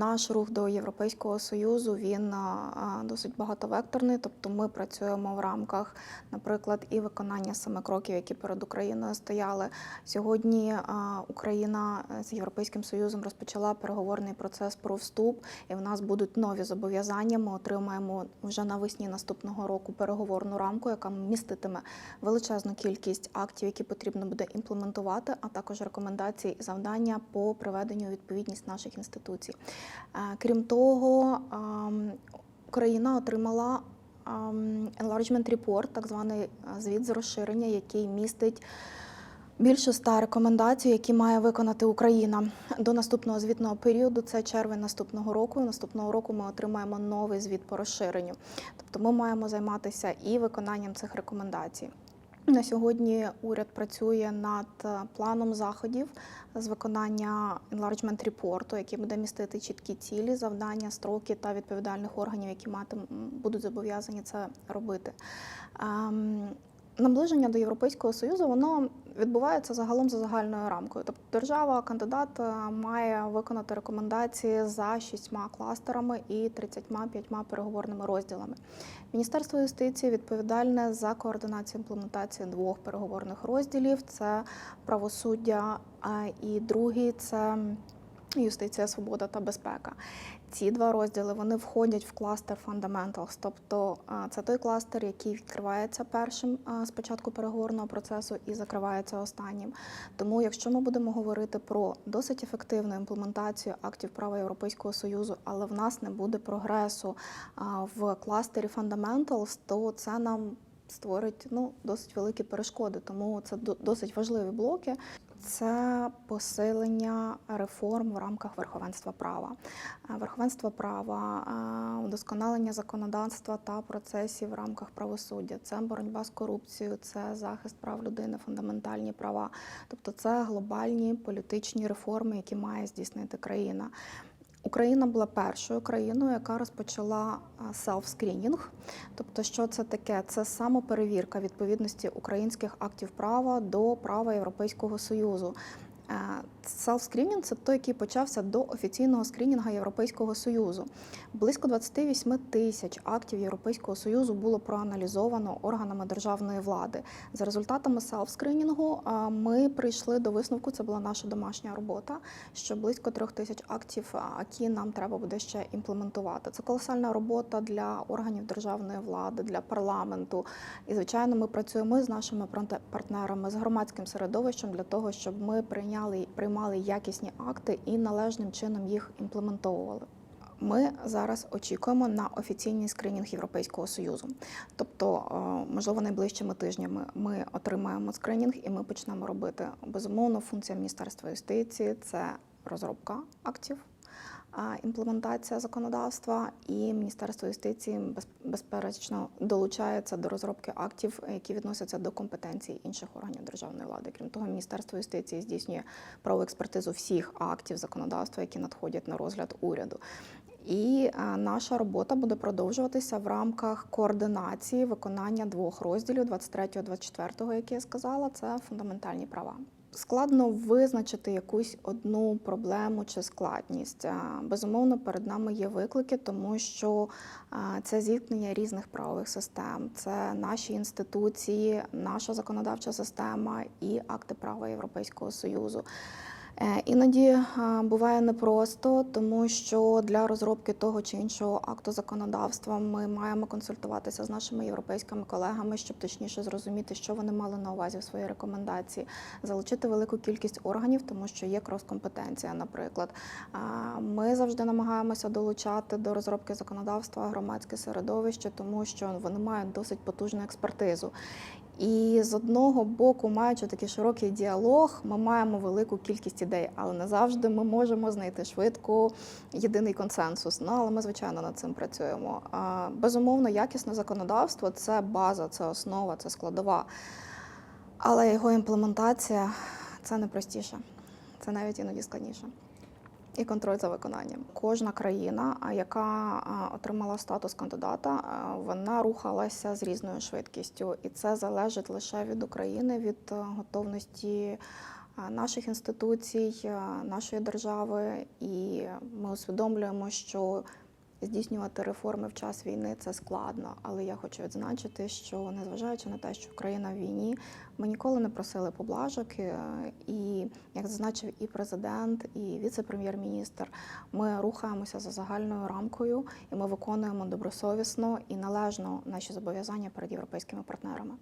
Наш рух до Європейського союзу він досить багатовекторний. Тобто, ми працюємо в рамках, наприклад, і виконання семи кроків, які перед Україною стояли. Сьогодні Україна е, з Європейським Союзом розпочала переговорний процес про вступ, і в нас будуть нові зобов'язання. Ми отримаємо вже навесні наступного року переговорну рамку, яка міститиме величезну кількість актів, які потрібно буде імплементувати, а також рекомендації і завдання по приведенню у відповідність наших інституцій. Е, Крім того, ем, Україна отримала ем, enlargement report, так званий е, звіт з розширення, який містить більше ста рекомендацій, які має виконати Україна до наступного звітного періоду. Це червень наступного року. Наступного року ми отримаємо новий звіт по розширенню. Тобто ми маємо займатися і виконанням цих рекомендацій. На сьогодні уряд працює над е, планом заходів з виконання enlargement репорту, який буде містити чіткі цілі, завдання, строки та відповідальних органів, які матим, будуть зобов'язані це робити. Наближення до Європейського Союзу воно відбувається загалом за загальною рамкою. Тобто держава, кандидат е, має виконати рекомендації за шістьма кластерами і 35 переговорними розділами. Міністерство юстиції відповідальне за координацію імплементації двох переговорних розділів: це правосуддя, і другий це юстиція, свобода та безпека. Ці два розділи вони входять в кластер Fundamentals, тобто це той кластер, який відкривається першим а, з початку переговорного процесу і закривається останнім. Тому, якщо ми будемо говорити про досить ефективну імплементацію актів права Європейського союзу, але в нас не буде прогресу в кластері Fundamentals, то це нам створить ну досить великі перешкоди. Тому це до- досить важливі блоки. Це посилення реформ в рамках верховенства права, Е, верховенство права, е, удосконалення законодавства та процесів в рамках правосуддя. Це боротьба з корупцією, це захист прав людини, фундаментальні права. Тобто, це глобальні політичні реформи, які має здійснити країна. Україна була першою країною, яка розпочала селф-скрінінг. Тобто, що це таке? Це самоперевірка відповідності українських актів права до права Європейського Союзу. Е, Селф-скрінінг – це той, який почався до офіційного скрінінгу Європейського Союзу. Близько 28 тисяч актів Європейського Союзу було проаналізовано органами державної влади. За результатами селф-скринінгу е, ми прийшли до висновку. Це була наша домашня робота. Що близько трьох тисяч актів, які нам треба буде ще імплементувати. Це колосальна робота для органів державної влади, для парламенту. І звичайно, ми працюємо з нашими партнерами, з громадським середовищем для того, щоб ми прийняли приймали якісні акти і належним чином їх імплементовували. Ми зараз очікуємо на офіційний скринінг Європейського союзу. Тобто, е, можливо, найближчими тижнями ми отримаємо скринінг і ми почнемо робити. Безумовно, функція Міністерства юстиції це розробка актів, імплементація законодавства, і Міністерство юстиції без- безперечно долучається до розробки актів, які відносяться до компетенцій інших органів державної влади. Крім того, Міністерство юстиції здійснює правову експертизу всіх актів законодавства, які надходять на розгляд уряду. І наша робота буде продовжуватися в рамках координації виконання двох розділів 23-24, які я сказала, це фундаментальні права. Складно визначити якусь одну проблему чи складність. Безумовно, перед нами є виклики, тому що це зіткнення різних правових систем, це наші інституції, наша законодавча система і акти права Європейського союзу. Е, Іноді е, буває непросто, тому що для розробки того чи іншого акту законодавства ми маємо консультуватися з нашими європейськими колегами, щоб точніше зрозуміти, що вони мали на увазі в своїй рекомендації, залучити велику кількість органів, тому що є крос-компетенція, наприклад. Ми завжди намагаємося долучати до розробки законодавства громадське середовище, тому що вони мають досить потужну експертизу. І з одного боку, маючи такий широкий діалог, ми маємо велику кількість ідей, але не завжди ми можемо знайти швидко єдиний консенсус. Ну але ми звичайно над цим працюємо. Безумовно, якісне законодавство це база, це основа, це складова. Але його імплементація це не простіше, це навіть іноді складніше. І контроль за виконанням. Кожна країна, яка отримала статус кандидата, вона рухалася з різною швидкістю, і це залежить лише від України, від е, готовності наших інституцій, нашої держави, і ми усвідомлюємо, що здійснювати реформи в час війни це складно, але я хочу відзначити, що незважаючи на те, що Україна в війні, ми ніколи не просили поблажок. Е, і як зазначив і президент, і віце-прем'єр-міністр, ми рухаємося за загальною рамкою, і ми виконуємо добросовісно і належно наші зобов'язання перед європейськими партнерами.